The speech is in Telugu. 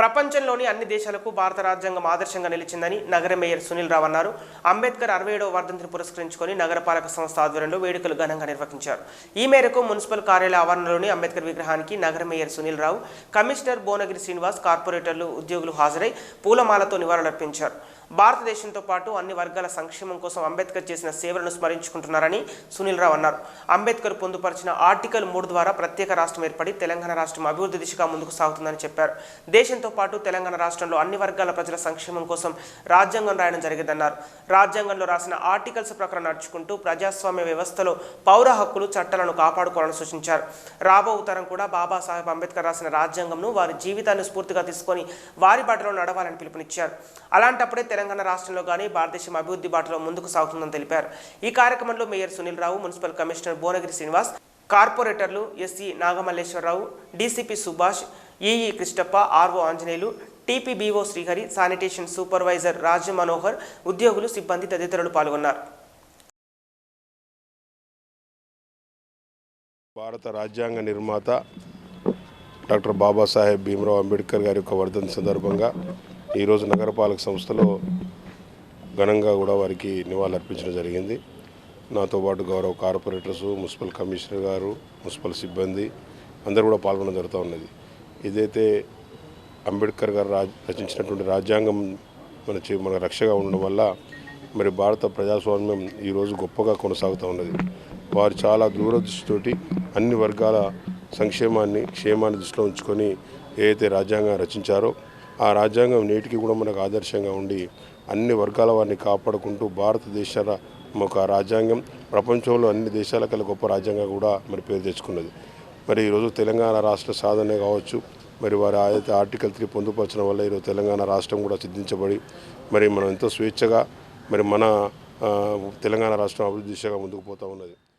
ప్రపంచంలోని అన్ని దేశాలకు భారత రాజ్యాంగం ఆదర్శంగా నిలిచిందని నగర మేయర్ సునీల్ రావు అన్నారు. అంబేద్కర్ అరవై ఏడవ వర్ధంతిని పురస్కరించుకొని నగరపాలక సంస్థ ఆధ్వర్యంలో వేడుకలు ఘనంగా నిర్వహించారు. ఈ మేరకు మున్సిపల్ కార్యాలయ ఆవరణలోని అంబేద్కర్ విగ్రహానికి నగర మేయర్ సునీల్ రావు కమిషనర్ భువనగిరి శ్రీనివాస్ కార్పొరేటర్లు ఉద్యోగులు హాజరై పూలమాలతో నివాళులర్పించారు. భారతదేశంతో పాటు అన్ని వర్గాల సంక్షేమం కోసం అంబేద్కర్ చేసిన సేవలను స్మరించుకుంటున్నారని సునీల్ రావు అన్నారు. అంబేద్కర్ పొందుపరిచిన ఆర్టికల్ మూడు ద్వారా ప్రత్యేక రాష్ట్రం ఏర్పడి తెలంగాణ రాష్ట్రం అభివృద్ధి దిశగా ముందుకు సాగుతుందని చెప్పారు. దేశంతో పాటు తెలంగాణ రాష్ట్రంలో అన్ని వర్గాల ప్రజల సంక్షేమం కోసం రాజ్యాంగం రాయడం జరిగిందన్నారు. రాజ్యాంగంలో రాసిన ఆర్టికల్స్ ప్రకారం నడుచుకుంటూ ప్రజాస్వామ్య వ్యవస్థలో పౌర హక్కులు చట్టాలను కాపాడుకోవాలని సూచించారు. రాబో తరం కూడా బాబాసాహెబ్ అంబేద్కర్ రాసిన రాజ్యాంగంను వారి జీవితాన్ని స్ఫూర్తిగా తీసుకొని వారి బాటలో నడవాలని పిలుపునిచ్చారు. అలాంటప్పుడే తెలంగాణ రాష్ట్రంలో కానీ భారతదేశం అభివృద్ధి బాటలో ముందుకు సాగుతుందని తెలిపారు. ఈ కార్యక్రమంలో mayor Sunil Rao municipal commissioner Bhuvanagiri Srinivas కార్పొరేటర్లు SC Nagamalleswara Rao DCP Subhash EE Krishnappa RO Anjaneyulu TPBO Srihari sanitation supervisor Raja Manohar ఉద్యోగులు సిబ్బంది తదితరులు పాల్గొన్నారు. భారత రాజ్యాంగ నిర్మాత డాక్టర్ బాబాసాహెబ్ భీమరావు అంబేద్కర్ గారి యొక్క వర్ధంతి సందర్భంగా ఈరోజు నగరపాలక సంస్థలో ఘనంగా కూడా వారికి నివాళులర్పించడం జరిగింది. నాతో పాటు గౌరవ కార్పొరేటర్స్ మున్సిపల్ కమిషనర్ గారు మున్సిపల్ సిబ్బంది అందరూ కూడా పాల్గొనడం జరుగుతూ ఉన్నది. ఇదైతే అంబేద్కర్ గారు రచించినటువంటి రాజ్యాంగం మన చే- మన రక్షగా ఉండడం వల్ల మరి భారత ప్రజాస్వామ్యం ఈరోజు గొప్పగా కొనసాగుతూ ఉన్నది. వారు చాలా దూరదృష్టితోటి అన్ని వర్గాల సంక్షేమాన్ని క్షేమాన్ని దృష్టిలో ఉంచుకొని ఏదైతే రాజ్యాంగం రచించారో ఆ రాజ్యాంగం నేటికి కూడా మనకు ఆదర్శంగా ఉండి అన్ని వర్గాల వారిని కాపాడుకుంటూ భారతదేశాల ఒక రాజ్యాంగం ప్రపంచంలో అన్ని దేశాల కల్లా గొప్ప రాజ్యాంగం కూడా మరి పేరు తెచ్చుకున్నది. మరి ఈరోజు తెలంగాణ రాష్ట్ర సాధనే కావచ్చు మరి వారి అయితే ఆర్టికల్ త్రీ పొందుపరచడం వల్ల ఈరోజు తెలంగాణ రాష్ట్రం కూడా సిద్ధించబడి మరి మనం ఎంతో స్వేచ్ఛగా మరి మన తెలంగాణ రాష్ట్రం అభివృద్ధి దిశగా ముందుకు పోతూ ఉన్నది.